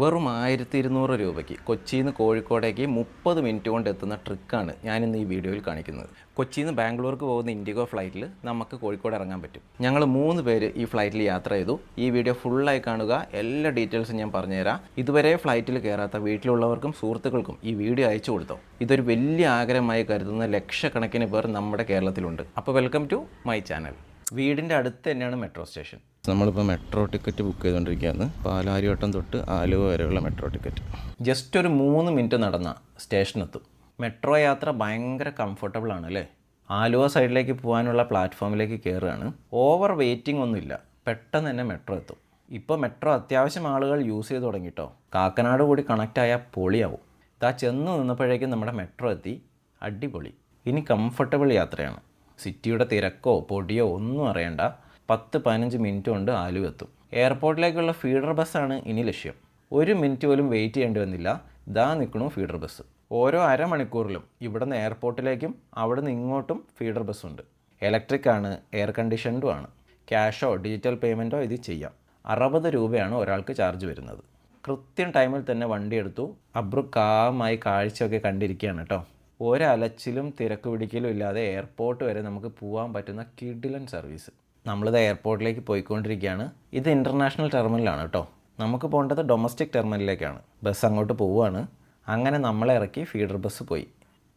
വെറും ആയിരത്തി ഇരുന്നൂറ് രൂപയ്ക്ക് കൊച്ചിയിൽ നിന്ന് കോഴിക്കോടേക്ക് മുപ്പത് മിനിറ്റ് കൊണ്ട് എത്തുന്ന ട്രിക്കാണ് ഞാനിന്ന് ഈ വീഡിയോയിൽ കാണിക്കുന്നത്. കൊച്ചിയിൽ നിന്ന് ബാംഗ്ലൂർക്ക് പോകുന്ന ഇൻഡിഗോ ഫ്ലൈറ്റിൽ നമുക്ക് കോഴിക്കോട് ഇറങ്ങാൻ പറ്റും. ഞങ്ങൾ മൂന്ന് പേര് ഈ ഫ്ലൈറ്റിൽ യാത്ര ചെയ്തു. ഈ വീഡിയോ ഫുള്ളായി കാണുക. എല്ലാ ഡീറ്റെയിൽസും ഞാൻ പറഞ്ഞുതരാം. ഇതുവരെ ഫ്ലൈറ്റിൽ കയറാത്ത വീട്ടിലുള്ളവർക്കും സുഹൃത്തുക്കൾക്കും ഈ വീഡിയോ അയച്ചു കൊടുത്തോ? ഇതൊരു വലിയ ആഗ്രഹമായി കരുതുന്ന ലക്ഷക്കണക്കിന് പേർ നമ്മുടെ കേരളത്തിലുണ്ട്. അപ്പോൾ വെൽക്കം ടു മൈ ചാനൽ. വീടിന്റെ അടുത്ത് തന്നെയാണ് മെട്രോ സ്റ്റേഷൻ. നമ്മളിപ്പോൾ മെട്രോ ടിക്കറ്റ് ബുക്ക് ചെയ്തുകൊണ്ടിരിക്കുകയാണ് പാലാരിവട്ടം തൊട്ട് ആലുവ വരെയുള്ള മെട്രോ ടിക്കറ്റ്. ജസ്റ്റ് ഒരു മൂന്ന് മിനിറ്റ് നടന്ന സ്റ്റേഷനെത്തും. മെട്രോ യാത്ര ഭയങ്കര കംഫർട്ടബിൾ ആണ് അല്ലേ? ആലുവ സൈഡിലേക്ക് പോകാനുള്ള പ്ലാറ്റ്ഫോമിലേക്ക് കയറുകയാണ് ഓവർ വെയിറ്റിംഗ് ഒന്നുമില്ല. പെട്ടെന്ന് തന്നെ മെട്രോ എത്തും. ഇപ്പോൾ മെട്രോ അത്യാവശ്യം ആളുകൾ യൂസ് ചെയ്ത് തുടങ്ങിട്ടോ. കാക്കനാട് കൂടി കണക്റ്റ് ആയാൽ പൊളിയാവും. ഇതാ ചെന്ന് നിന്നപ്പോഴേക്കും നമ്മുടെ മെട്രോ എത്തി. അടിപൊളി. ഇനി കംഫർട്ടബിൾ യാത്രയാണ്. സിറ്റിയുടെ തിരക്കോ പൊടിയോ ഒന്നും അറിയണ്ട. പത്ത് പതിനഞ്ച് മിനിറ്റ് കൊണ്ട് ആലുവ എത്തും. എയർപോർട്ടിലേക്കുള്ള ഫീഡർ ബസ്സാണ് ഇനി ലക്ഷ്യം. ഒരു മിനിറ്റ് പോലും വെയിറ്റ് ചെയ്യേണ്ടി വന്നില്ല. ദാ നിൽക്കണു ഫീഡർ ബസ് ഓരോ അരമണിക്കൂറിലും ഇവിടെ നിന്ന് എയർപോർട്ടിലേക്കും അവിടെ നിന്ന് ഇങ്ങോട്ടും ഫീഡർ ബസ്സുണ്ട് ഇലക്ട്രിക് ആണ് എയർ കണ്ടീഷൻഡും ആണ്. ക്യാഷോ ഡിജിറ്റൽ പേയ്മെന്റോ ഇത് ചെയ്യാം. അറുപത് രൂപയാണ് ഒരാൾക്ക് ചാർജ് വരുന്നത്. കൃത്യം ടൈമിൽ തന്നെ വണ്ടി എടുത്തു. അബ്രു കാമായി കാഴ്ചയൊക്കെ കണ്ടിരിക്കുകയാണ് കേട്ടോ ഒരലച്ചിലും തിരക്ക് പിടിക്കലും ഇല്ലാതെ എയർപോർട്ട് വരെ നമുക്ക് പോകാൻ പറ്റുന്ന കിഡിലൻ സർവീസ് നമ്മളിത് എയർപോർട്ടിലേക്ക് പോയിക്കൊണ്ടിരിക്കുകയാണ്. ഇത് ഇന്റർനാഷണൽ ടെർമിനലാണ് കേട്ടോ നമുക്ക് പോകേണ്ടത് ഡൊമസ്റ്റിക് ടെർമിനലിലേക്കാണ് ബസ് അങ്ങോട്ട് പോവുകയാണ്. അങ്ങനെ നമ്മളെ ഇറക്കി ഫീഡർ ബസ് പോയി.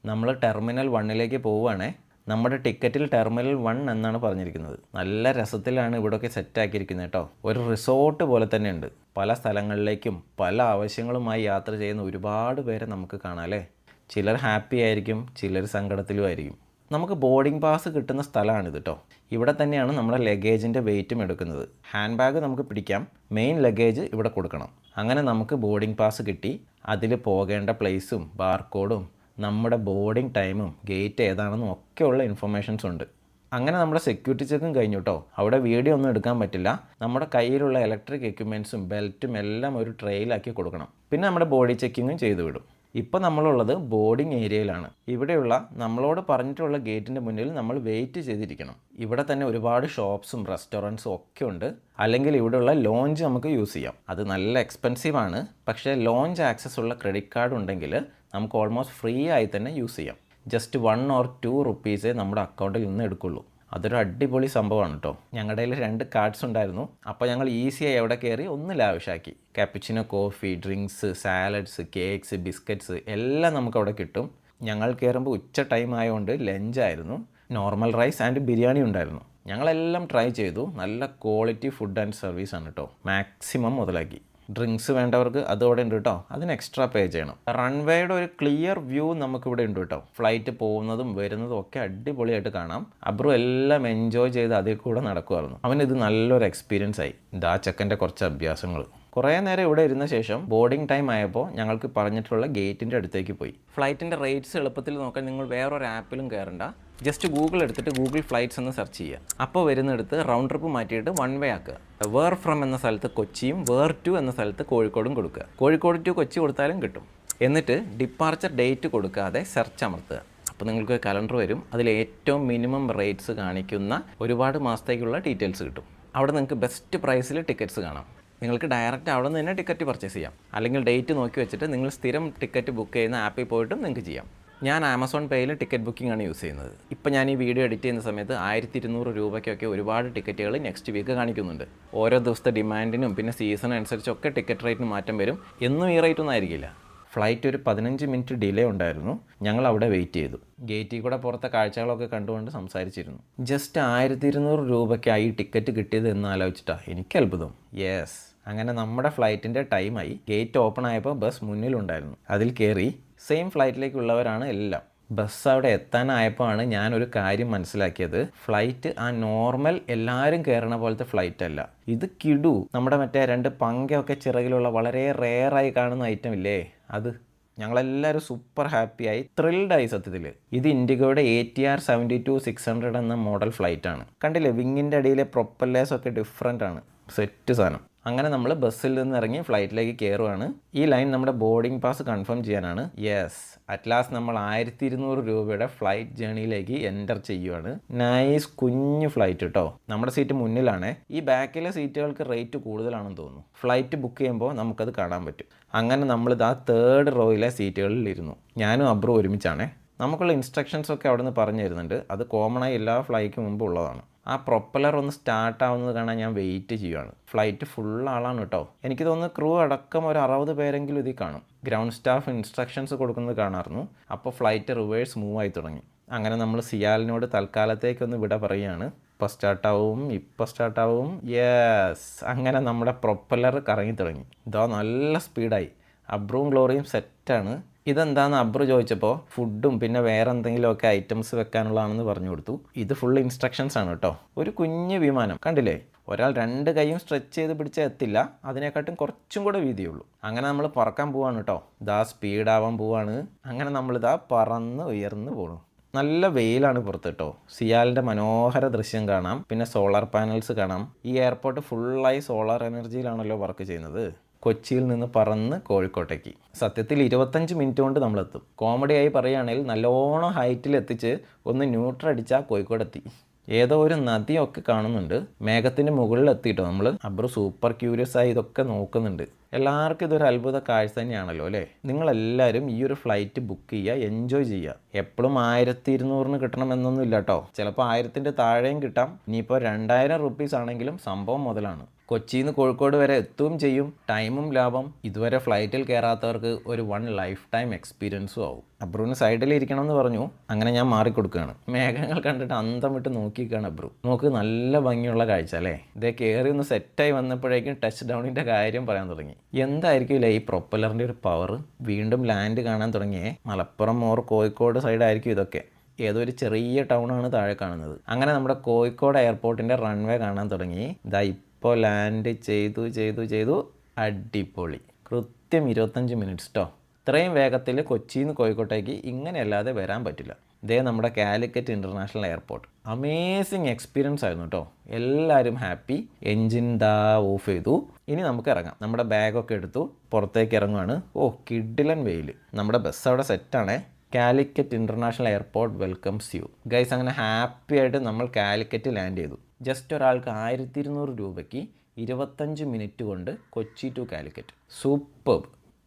നമ്മൾ ടെർമിനൽ വണ്ണിലേക്ക് പോവുകയാണേ. നമ്മുടെ ടിക്കറ്റിൽ ടെർമിനൽ വൺ എന്നാണ് പറഞ്ഞിരിക്കുന്നത്. നല്ല രസത്തിലാണ് ഇവിടെയൊക്കെ സെറ്റാക്കിയിരിക്കുന്നത് കേട്ടോ ഒരു റിസോർട്ട് പോലെ തന്നെ ഉണ്ട്. പല സ്ഥലങ്ങളിലേക്കും പല ആവശ്യങ്ങളുമായി യാത്ര ചെയ്യുന്ന ഒരുപാട് പേരെ നമുക്ക് കാണാം അല്ലേ? ചിലർ ഹാപ്പി ആയിരിക്കും ചിലർ സങ്കടത്തിലും ആയിരിക്കും. നമുക്ക് ബോർഡിംഗ് പാസ് കിട്ടുന്ന സ്ഥലമാണിത് കേട്ടോ ഇവിടെ തന്നെയാണ് നമ്മുടെ ലഗേജിന്റെ വെയിറ്റും എടുക്കുന്നത്. ഹാൻഡ് ബാഗ് നമുക്ക് പിടിക്കാം. മെയിൻ ലഗേജ് ഇവിടെ കൊടുക്കണം. അങ്ങനെ നമുക്ക് ബോർഡിംഗ് പാസ് കിട്ടി. അതിൽ പോകേണ്ട പ്ലേസും ബാർകോഡും നമ്മുടെ ബോർഡിംഗ് ടൈമും ഗേറ്റ് ഏതാണെന്നും ഒക്കെയുള്ള ഇൻഫർമേഷൻസ് ഉണ്ട്. അങ്ങനെ നമ്മുടെ സെക്യൂരിറ്റി ചെക്കും കഴിഞ്ഞു കേട്ടോ അവിടെ വീഡിയോ ഒന്നും എടുക്കാൻ പറ്റില്ല. നമ്മുടെ കയ്യിലുള്ള ഇലക്ട്രിക് എക്യുപ്മെന്റ്സും ബെൽറ്റും എല്ലാം ഒരു ട്രെയിലാക്കി കൊടുക്കണം. പിന്നെ നമ്മുടെ ബോഡി ചെക്കിങ്ങും ചെയ്തു വിടും ഇപ്പോൾ നമ്മളുള്ളത് ബോർഡിംഗ് ഏരിയയിലാണ് ഇവിടെയുള്ള നമ്മളോട് പറഞ്ഞിട്ടുള്ള ഗേറ്റിന്റെ മുന്നിൽ നമ്മൾ വെയിറ്റ് ചെയ്തിരിക്കണം. ഇവിടെ തന്നെ ഒരുപാട് ഷോപ്സും റെസ്റ്റോറന്റ്സും ഒക്കെ ഉണ്ട്. അല്ലെങ്കിൽ ഇവിടെയുള്ള ലോഞ്ച് നമുക്ക് യൂസ് ചെയ്യാം. അത് നല്ല എക്സ്പെൻസീവ് ആണ്. പക്ഷേ ലോഞ്ച് ആക്സസ് ഉള്ള ക്രെഡിറ്റ് കാർഡ് ഉണ്ടെങ്കിൽ നമുക്ക് ഓൾമോസ്റ്റ് ഫ്രീ ആയി തന്നെ യൂസ് ചെയ്യാം. ജസ്റ്റ് വൺ ഓർ ടു റുപ്പീസേ നമ്മുടെ അക്കൗണ്ടിൽ നിന്ന് എടുക്കുള്ളൂ. അതൊരു അടിപൊളി സംഭവമാണ് കേട്ടോ. ഞങ്ങളുടെ കയ്യിൽ രണ്ട് കാർഡ്സ് ഉണ്ടായിരുന്നു. അപ്പോൾ ഞങ്ങൾ ഈസിയായി എവിടെ കയറി ഒന്ന് ലാവിഷാക്കി cappuccino coffee drinks salads cakes biscuits എല്ലാം നമുക്ക് അവിടെ കിട്ടും. ഞങ്ങൾ കയറുമ്പോൾ ഉച്ച ടൈം ആയതുകൊണ്ട് ലഞ്ചായിരുന്നു നോർമൽ റൈസ് ആൻഡ് ബിരിയാണി ഉണ്ടായിരുന്നു. ഞങ്ങളെല്ലാം ട്രൈ ചെയ്തു. നല്ല ക്വാളിറ്റി ഫുഡ് ആൻഡ് സർവീസ് ആണ് കേട്ടോ. മാക്സിമം മുതലാക്കി. ഡ്രിങ്ക്സ് വേണ്ടവർക്ക് അതോടെ ഉണ്ട് കേട്ടോ. അതിന് എക്സ്ട്രാ പേ ചെയ്യണം. റൺവേയുടെ ഒരു ക്ലിയർ വ്യൂ നമുക്കിവിടെ ഉണ്ട് കേട്ടോ. ഫ്ലൈറ്റ് പോകുന്നതും വരുന്നതും ഒക്കെ അടിപൊളിയായിട്ട് കാണാം. അബ്രു എല്ലാം എൻജോയ് ചെയ്ത് അതിൽ കൂടെ നടക്കുമായിരുന്നു അവന് ഇത് നല്ലൊരു എക്സ്പീരിയൻസ് ആയി. ഇതാ ചെക്കന്റെ കുറച്ച് അഭ്യാസങ്ങൾ. കുറേ നേരം ഇവിടെ ഇരുന്ന ശേഷം ബോർഡിംഗ് ടൈം ആയപ്പോൾ ഞങ്ങൾക്ക് പറഞ്ഞിട്ടുള്ള ഗേറ്റിന്റെ അടുത്തേക്ക് പോയി. ഫ്ലൈറ്റിന്റെ റേറ്റ്സ് എളുപ്പത്തിൽ നോക്കാൻ നിങ്ങൾ വേറൊരു ആപ്പിലും കയറണ്ട ജസ്റ്റ് ഗൂഗിൾ എടുത്തിട്ട് ഗൂഗിൾ ഫ്ലൈറ്റ്സ് എന്ന് സെർച്ച് ചെയ്യുക. അപ്പോൾ വരുന്നിടത്ത് റൗണ്ട് ട്രിപ്പ് മാറ്റിയിട്ട് വൺ വേ ആക്കുക. വേർ ഫ്രം എന്ന സ്ഥലത്ത് കൊച്ചിയും വേർ ടു എന്ന സ്ഥലത്ത് കോഴിക്കോടും കൊടുക്കുക. കോഴിക്കോട് ടു കൊച്ചി കൊടുത്താലും കിട്ടും. എന്നിട്ട് ഡിപ്പാർച്ചർ ഡേറ്റ് കൊടുക്കാതെ സെർച്ച് അമർത്തുക. അപ്പോൾ നിങ്ങൾക്ക് കലണ്ടർ വരും. അതിൽ ഏറ്റവും മിനിമം റേറ്റ്സ് കാണിക്കുന്ന ഒരുപാട് മാസത്തേക്കുള്ള ഡീറ്റെയിൽസ് കിട്ടും. അവിടെ നിങ്ങൾക്ക് ബെസ്റ്റ് പ്രൈസിൽ ടിക്കറ്റ്സ് കാണാം. നിങ്ങൾക്ക് ഡയറക്റ്റ് അവിടെ നിന്ന് തന്നെ ടിക്കറ്റ് പർച്ചേസ് ചെയ്യാം. അല്ലെങ്കിൽ ഡേറ്റ് നോക്കി വെച്ചിട്ട് നിങ്ങൾ സ്ഥിരം ടിക്കറ്റ് ബുക്ക് ചെയ്യുന്ന ആപ്പിൽ പോയിട്ടും നിങ്ങൾക്ക് ചെയ്യാം. ഞാൻ ആമസോൺ പേയിൽ ടിക്കറ്റ് ബുക്കിംഗ് ആണ് യൂസ് ചെയ്യുന്നത്. ഇപ്പോൾ ഞാൻ ഈ വീഡിയോ എഡിറ്റ് ചെയ്യുന്ന സമയത്ത് ആയിരത്തി ഇരുന്നൂറ് രൂപയ്ക്കൊക്കെ ഒരുപാട് ടിക്കറ്റുകൾ നെക്സ്റ്റ് വീക്ക് കാണിക്കുന്നുണ്ട്. ഓരോ ദിവസത്തെ ഡിമാൻഡിനും പിന്നെ സീസൺ അനുസരിച്ചൊക്കെ ടിക്കറ്റ് റേറ്റിന് മാറ്റം വരും. എന്നും ഈ റേറ്റ് ഒന്നും ആയിരിക്കില്ല. ഫ്ലൈറ്റ് ഒരു പതിനഞ്ച് മിനിറ്റ് ഡിലേ ഉണ്ടായിരുന്നു. ഞങ്ങൾ അവിടെ വെയിറ്റ് ചെയ്തു. ഗേറ്റിൽ കൂടെ പുറത്തെ കാഴ്ചകളൊക്കെ കണ്ടുകൊണ്ട് സംസാരിച്ചിരുന്നു. ജസ്റ്റ് ആയിരത്തി ഇരുന്നൂറ് രൂപയ്ക്കായി ടിക്കറ്റ് കിട്ടിയത് എന്ന് ആലോചിച്ചിട്ടാ. എനിക്ക് അത്ഭുതം. യെസ്. അങ്ങനെ നമ്മുടെ ഫ്ലൈറ്റിന്റെ ടൈമായി ഗേറ്റ് ഓപ്പൺ ആയപ്പോൾ ബസ് മുന്നിലുണ്ടായിരുന്നു. അതിൽ കയറി സെയിം ഫ്ലൈറ്റിലേക്കുള്ളവരാണ് എല്ലാം. ബസ് അവിടെ എത്താനായപ്പോൾ ആണ് ഞാനൊരു കാര്യം മനസ്സിലാക്കിയത്. ഫ്ലൈറ്റ് ആ നോർമൽ എല്ലാവരും കയറണ പോലത്തെ ഫ്ലൈറ്റ് അല്ല. ഇത് കിടു. നമ്മുടെ മറ്റേ രണ്ട് പങ്കയൊക്കെ ചിറകിലുള്ള വളരെ റെയറായി കാണുന്ന ഐറ്റം ഇല്ലേ? അത് ഞങ്ങളെല്ലാവരും സൂപ്പർ ഹാപ്പിയായി ത്രിൽഡായി സത്യത്തിൽ ഇത് ഇൻഡിഗോയുടെ A T R seventy two six hundred എന്ന മോഡൽ ഫ്ലൈറ്റ് ആണ്. കണ്ടില്ലേ? വിങ്ങിന്റെ അടിയിലെ പ്രൊപ്പല്ലേഴ്സൊക്കെ ഡിഫറെന്റ് ആണ്. സെറ്റ് സാധനം അങ്ങനെ നമ്മൾ ബസ്സിൽ നിന്ന് ഇറങ്ങി ഫ്ലൈറ്റിലേക്ക് കയറുവാണ് ഈ ലൈൻ നമ്മുടെ ബോർഡിംഗ് പാസ് കൺഫേം ചെയ്യാനാണ്. യെസ് അറ്റ് ലാസ്റ്റ് നമ്മൾ ആയിരത്തി ഇരുന്നൂറ് രൂപയുടെ ഫ്ലൈറ്റ് ജേണിയിലേക്ക് എന്റർ ചെയ്യുവാണ്. നൈസ് കുഞ്ഞു ഫ്ലൈറ്റ് കേട്ടോ നമ്മുടെ സീറ്റ് മുന്നിലാണ്. ഈ ബാക്കിലെ സീറ്റുകൾക്ക് റേറ്റ് കൂടുതലാണെന്ന് തോന്നുന്നു. ഫ്ലൈറ്റ് ബുക്ക് ചെയ്യുമ്പോൾ നമുക്കത് കാണാൻ പറ്റും. അങ്ങനെ നമ്മളിത് ആ തേർഡ് റോയിലെ സീറ്റുകളിൽ ഇരുന്നു. ഞാനും അബ്രു ഒരുമിച്ചാണേ. നമുക്കുള്ള ഇൻസ്ട്രക്ഷൻസ് ഒക്കെ അവിടെ നിന്ന് പറഞ്ഞു തരുന്നുണ്ട്. അത് കോമണായി എല്ലാ ഫ്ലൈക്ക് മുമ്പ് ഉള്ളതാണ് ആ പ്രൊപ്പലർ ഒന്ന് സ്റ്റാർട്ട് ആവുന്നത് കാണാൻ ഞാൻ വെയിറ്റ് ചെയ്യുകയാണ് ഫ്ലൈറ്റ് ഫുൾ ആളാണ് കേട്ടോ. എനിക്ക് തോന്നുന്നു ക്രൂ അടക്കം ഒരു അറുപത് പേരെങ്കിലും ഇതിൽ കാണും. ഗ്രൗണ്ട് സ്റ്റാഫ് ഇൻസ്ട്രക്ഷൻസ് കൊടുക്കുന്നത് കാണാറുന്നു. അപ്പോൾ ഫ്ലൈറ്റ് റിവേഴ്സ് മൂവ് ആയി തുടങ്ങി. അങ്ങനെ നമ്മൾ സിയാലിനോട് തൽക്കാലത്തേക്കൊന്ന് വിട പറയുകയാണ്. ഇപ്പോൾ സ്റ്റാർട്ടാവും ഇപ്പോൾ സ്റ്റാർട്ടാവും യെസ് അങ്ങനെ നമ്മുടെ പ്രൊപ്പലർ കറങ്ങി തുടങ്ങി. ഇതോ നല്ല സ്പീഡായി അബ്രൂം ഗ്ലോറിയും സെറ്റാണ് ഇതെന്താന്ന് അബ്രു ചോദിച്ചപ്പോൾ ഫുഡും പിന്നെ വേറെ എന്തെങ്കിലുമൊക്കെ ഐറ്റംസ് വെക്കാനുള്ളതാണെന്ന് പറഞ്ഞു കൊടുത്തു. ഇത് ഫുൾ ഇൻസ്ട്രക്ഷൻസ് ആണ് കേട്ടോ ഒരു കുഞ്ഞ് വിമാനം. കണ്ടില്ലേ? ഒരാൾ രണ്ട് കൈയും സ്ട്രെച്ച് ചെയ്ത് പിടിച്ചാൽ എത്തില്ല. അതിനെക്കാട്ടും കുറച്ചും കൂടെ വീതിയുള്ളൂ. അങ്ങനെ നമ്മൾ പറക്കാൻ പോവാണ് കേട്ടോ ഇതാ സ്പീഡാവാൻ പോവാണ്. അങ്ങനെ നമ്മളിതാ പറന്ന് ഉയർന്ന് പോകണം നല്ല വെയിലാണ് പുറത്ത് കേട്ടോ സിയാലിന്റെ മനോഹര ദൃശ്യം കാണാം. പിന്നെ സോളാർ പാനൽസ് കാണാം. ഈ എയർപോർട്ട് ഫുള്ളായി സോളാർ എനർജിയിലാണല്ലോ വർക്ക് ചെയ്യുന്നത്. കൊച്ചിയിൽ നിന്ന് പറന്ന് കോഴിക്കോട്ടേക്ക്. സത്യത്തിൽ ഇരുപത്തഞ്ച് മിനിറ്റ് കൊണ്ട് നമ്മളെത്തും. കോമഡിയായി പറയുകയാണെങ്കിൽ നല്ലോണം ഹൈറ്റിൽ എത്തിച്ച് ഒന്ന് ന്യൂട്രൽ അടിച്ചാൽ കോഴിക്കോട് എത്തി ഏതോ ഒരു നദിയൊക്കെ കാണുന്നുണ്ട്. മേഘത്തിന്റെ മുകളിൽ എത്തിയിട്ടോ നമ്മൾ അബ്രു സൂപ്പർ ക്യൂരിയസ് ആയി ഇതൊക്കെ നോക്കുന്നുണ്ട്. എല്ലാവർക്കും ഇതൊരു അത്ഭുത കാഴ്ച തന്നെയാണല്ലോ അല്ലേ? നിങ്ങളെല്ലാവരും ഈ ഒരു ഫ്ലൈറ്റ് ബുക്ക് ചെയ്യുക എൻജോയ് ചെയ്യുക. എപ്പോഴും ആയിരത്തി ഇരുന്നൂറിന് കിട്ടണമെന്നൊന്നും ഇല്ല കേട്ടോ ചിലപ്പോൾ ആയിരത്തിന്റെ താഴെയും കിട്ടാം. ഇനിയിപ്പോൾ രണ്ടായിരം റുപ്പീസ് ആണെങ്കിലും സംഭവം മുതലാണ്. കൊച്ചിയിൽ നിന്ന് കോഴിക്കോട് വരെ എത്തുകയും ചെയ്യും. ടൈമും ലാഭം. ഇതുവരെ ഫ്ലൈറ്റിൽ കയറാത്തവർക്ക് ഒരു വൺ ലൈഫ് ടൈം എക്സ്പീരിയൻസും ആവും. അബ്രുവിന് സൈഡിൽ ഇരിക്കണം എന്ന് പറഞ്ഞു. അങ്ങനെ ഞാൻ മാറിക്കൊടുക്കുകയാണ്. മേഘങ്ങൾ കണ്ടിട്ട് അന്തം വിട്ട് നോക്കിയിരിക്കുകയാണ് അബ്രു. നോക്ക് നല്ല ഭംഗിയുള്ള കാഴ്ച അല്ലേ? ഇതേ കയറി ഒന്ന് സെറ്റായി വന്നപ്പോഴേക്കും ടച്ച് ഡൗണിന്റെ കാര്യം പറയാൻ തുടങ്ങി. എന്തായിരിക്കില്ല ഈ പ്രൊപ്പലറിന്റെ ഒരു പവർ വീണ്ടും ലാൻഡ് കാണാൻ തുടങ്ങിയേ. മലപ്പുറം ഓർ കോഴിക്കോട് സൈഡായിരിക്കും ഇതൊക്കെ. ഏതോ ഒരു ചെറിയ ടൗണാണ് താഴെ കാണുന്നത്. അങ്ങനെ നമ്മുടെ കോഴിക്കോട് എയർപോർട്ടിന്റെ റൺവേ കാണാൻ തുടങ്ങി. ഇതാ ഇപ്പോൾ ലാൻഡ് ചെയ്തു ചെയ്തു ചെയ്തു. അടിപൊളി. കൃത്യം ഇരുപത്തഞ്ച് മിനിറ്റ്സ് കേട്ടോ ഇത്രയും വേഗത്തിൽ കൊച്ചിയിൽ നിന്ന് കോഴിക്കോട്ടേക്ക് ഇങ്ങനെയല്ലാതെ വരാൻ പറ്റില്ല. ഇതേ നമ്മുടെ Calicut international airport amazing experience ആയിരുന്നു കേട്ടോ എല്ലാവരും ഹാപ്പി എൻജിൻ ദാ ഓഫ് ചെയ്തു. ഇനി നമുക്ക് ഇറങ്ങാം. നമ്മുടെ ബാഗൊക്കെ എടുത്തു. പുറത്തേക്ക് ഇറങ്ങുവാണ്. ഓ കിഡിലൻ വെയിൽ. നമ്മുടെ ബസ് അവിടെ സെറ്റാണേ Calicut international airport welcomes you guys അങ്ങനെ ഹാപ്പി ആയിട്ട് നമ്മൾ കാലിക്കറ്റ് ലാൻഡ് ചെയ്തു. ജസ്റ്റ് ഒരാൾക്ക് ആയിരത്തി ഇരുന്നൂറ് രൂപയ്ക്ക് ഇരുപത്തഞ്ച് മിനിറ്റ് കൊണ്ട് കൊച്ചി ടു കാലിക്കറ്റ്. സൂപ്പർ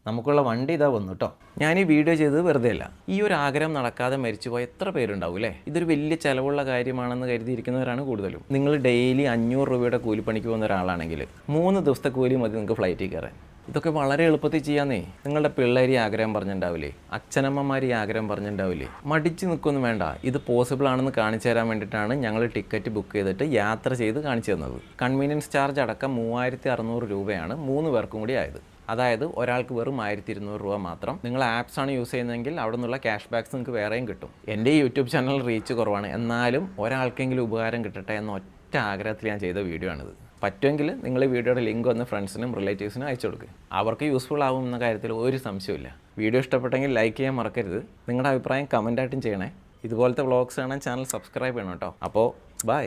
നമുക്കുള്ള വണ്ടി ഇതാ വന്നു കേട്ടോ ഞാൻ ഈ വീഡിയോ ചെയ്തത് വെറുതെ അല്ല. ഈ ഒരു ആഗ്രഹം നടക്കാതെ മരിച്ചുപോയ എത്ര പേരുണ്ടാവും അല്ലേ ഇതൊരു വലിയ ചിലവുള്ള കാര്യമാണെന്ന് കരുതിയിരിക്കുന്നവരാണ് കൂടുതലും. നിങ്ങൾ ഡെയിലി അഞ്ഞൂറ് രൂപയുടെ കൂലിപ്പണിക്ക് പോകുന്ന ഒരാളാണെങ്കിൽ മൂന്ന് ദിവസത്തെ കൂലി മതി നിങ്ങൾക്ക് ഫ്ലൈറ്റിൽ കയറാൻ. ഇതൊക്കെ വളരെ എളുപ്പത്തിൽ ചെയ്യാന്നേ. നിങ്ങളുടെ പിള്ളേർ ഈ ആഗ്രഹം പറഞ്ഞിട്ടുണ്ടാവില്ലേ അച്ഛനമ്മമാർ ഈ ആഗ്രഹം പറഞ്ഞിട്ടുണ്ടാവില്ലേ മടിച്ചു നിൽക്കൊന്നും വേണ്ട. ഇത് പോസിബിൾ ആണെന്ന് കാണിച്ചു തരാൻ വേണ്ടിയിട്ടാണ് ഞങ്ങൾ ടിക്കറ്റ് ബുക്ക് ചെയ്തിട്ട് യാത്ര ചെയ്ത് കാണിച്ചു തന്നത്. കൺവീനിയൻസ് ചാർജ് അടക്കം മൂവായിരത്തി അറുന്നൂറ് രൂപയാണ് മൂന്ന് പേർക്കും കൂടി ആയത്. അതായത് ഒരാൾക്ക് വെറും ആയിരത്തി ഇരുന്നൂറ് രൂപ മാത്രം. നിങ്ങൾ ആപ്സ് ആണ് യൂസ് ചെയ്യുന്നതെങ്കിൽ അവിടെ നിന്നുള്ള ക്യാഷ് ബാക്സ് നിങ്ങൾക്ക് വേറെയും കിട്ടും. എന്റെ യൂട്യൂബ് ചാനൽ റീച്ച് കുറവാണ്. എന്നാലും ഒരാൾക്കെങ്കിലും ഉപകാരം കിട്ടട്ടെ എന്ന ഒറ്റ ആഗ്രഹത്തിൽ ഞാൻ ചെയ്ത വീഡിയോ ആണിത്. പറ്റുമെങ്കിൽ നിങ്ങൾ ഈ വീഡിയോയുടെ ലിങ്ക് ഒന്ന് ഫ്രണ്ട്സിനും റിലേറ്റീവ്സിനും അയച്ചു കൊടുക്കുക അവർക്ക് യൂസ്ഫുൾ ആവും എന്ന കാര്യത്തിൽ ഒരു സംശയമില്ല വീഡിയോ ഇഷ്ടപ്പെട്ടെങ്കിൽ ലൈക്ക് ചെയ്യാൻ മറക്കരുത്. നിങ്ങളുടെ അഭിപ്രായം കമന്റായിട്ടും ചെയ്യണേ. ഇതുപോലത്തെ വ്ളോഗ്സ് കാണാൻ ചാനൽ സബ്സ്ക്രൈബ് ചെയ്യണം കേട്ടോ. അപ്പോൾ ബൈ